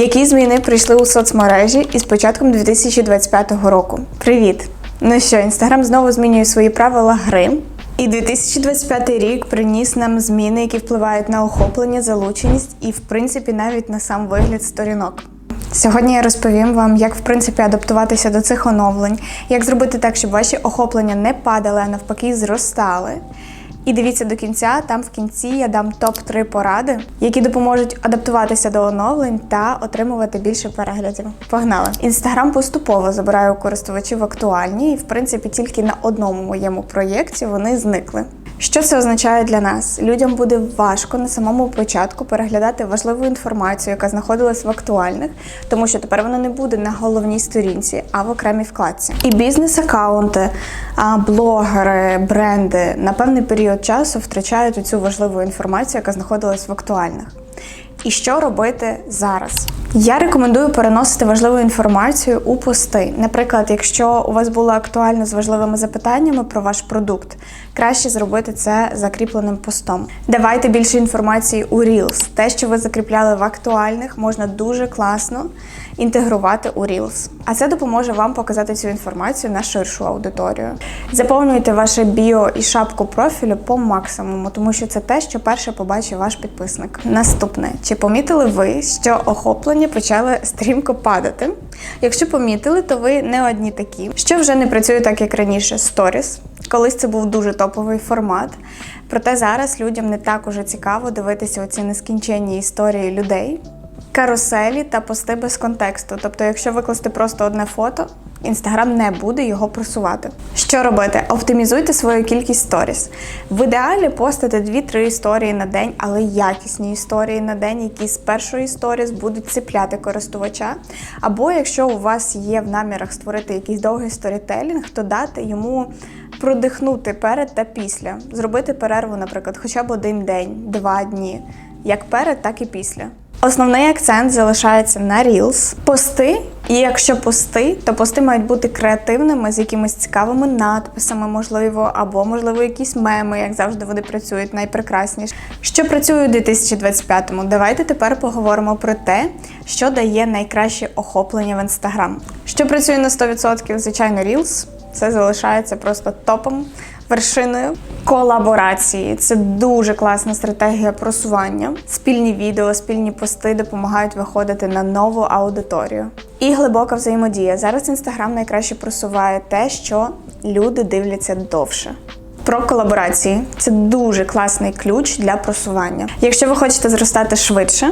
Які зміни прийшли у соцмережі із початком 2025 року? Привіт! Ну що, інстаграм знову змінює свої правила гри. І 2025 рік приніс нам зміни, які впливають на охоплення, залученість і, в принципі, навіть на сам вигляд сторінок. Сьогодні я розповім вам, як в принципі адаптуватися до цих оновлень, як зробити так, щоб ваші охоплення не падали, а навпаки зростали. І дивіться до кінця, там в кінці я дам топ-3 поради, які допоможуть адаптуватися до оновлень та отримувати більше переглядів. Погнали! Інстаграм поступово забирає у користувачів актуальні, і в принципі тільки на одному моєму проєкті вони зникли. Що це означає для нас? Людям буде важко на самому початку переглядати важливу інформацію, яка знаходилась в актуальних, тому що тепер вона не буде на головній сторінці, а в окремій вкладці. І бізнес-акаунти, блогери, бренди на певний період часу втрачають цю важливу інформацію, яка знаходилась в актуальних. І що робити зараз? Я рекомендую переносити важливу інформацію у пости. Наприклад, якщо у вас було актуально з важливими запитаннями про ваш продукт, краще зробити це закріпленим постом. Давайте більше інформації у Reels. Те, що ви закріпляли в актуальних, можна дуже класно інтегрувати у Reels. А це допоможе вам показати цю інформацію на ширшу аудиторію. Заповнюйте ваше біо і шапку профілю по максимуму, тому що це те, що перше побачить ваш підписник. Наступне, чи помітили ви, що охоплення почали стрімко падати? Якщо помітили, то ви не одні такі, що вже не працює так, як раніше. Сторіс. Колись це був дуже топовий формат. Проте зараз людям не так уже цікаво дивитися оці нескінченні історії людей каруселі та пости без контексту. Тобто, якщо викласти просто одне фото, Інстаграм не буде його просувати. Що робити? Оптимізуйте свою кількість сторіс. В ідеалі постити 2-3 історії на день, але якісні історії на день, які з першої сторіс будуть цепляти користувача. Або якщо у вас є в намірах створити якийсь довгий сторітелінг, то дати йому продихнути перед та після. Зробити перерву, наприклад, хоча б один день, два дні, як перед, так і після. Основний акцент залишається на Reels. Пости, і якщо пости, то пости мають бути креативними з якимись цікавими надписами, можливо, або, можливо, якісь меми, як завжди вони працюють найпрекрасніше. Що працює у 2025-му? Давайте тепер поговоримо про те, що дає найкраще охоплення в Instagram. Що працює на 100%, звичайно, Reels. Це залишається просто топом, вершиною. Колаборації це дуже класна стратегія просування. Спільні відео, спільні пости допомагають виходити на нову аудиторію. І глибока взаємодія. Зараз інстаграм найкраще просуває те, що люди дивляться довше. Про колаборації це дуже класний ключ для просування. Якщо ви хочете зростати швидше,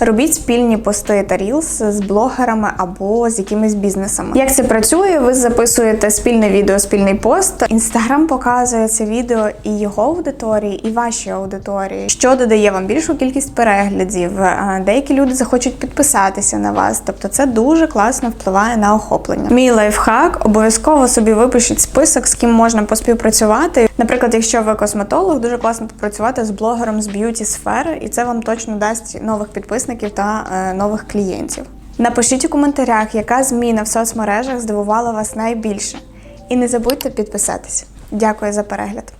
робіть спільні пости та рілс з блогерами або з якимись бізнесами. Як це працює? Ви записуєте спільне відео, спільний пост. Інстаграм показує це відео і його аудиторії, і вашій аудиторії, що додає вам більшу кількість переглядів. Е, Деякі люди захочуть підписатися на вас. Тобто, це дуже класно впливає на охоплення. Мій лайфхак обов'язково собі випишіть список, з ким можна поспівпрацювати. Наприклад, якщо ви косметолог, дуже класно попрацювати з блогером з б'юті сфери, і це вам точно дасть нових підписників та е, нових клієнтів. Напишіть у коментарях, яка зміна в соцмережах здивувала вас найбільше. І не забудьте підписатися. Дякую за перегляд.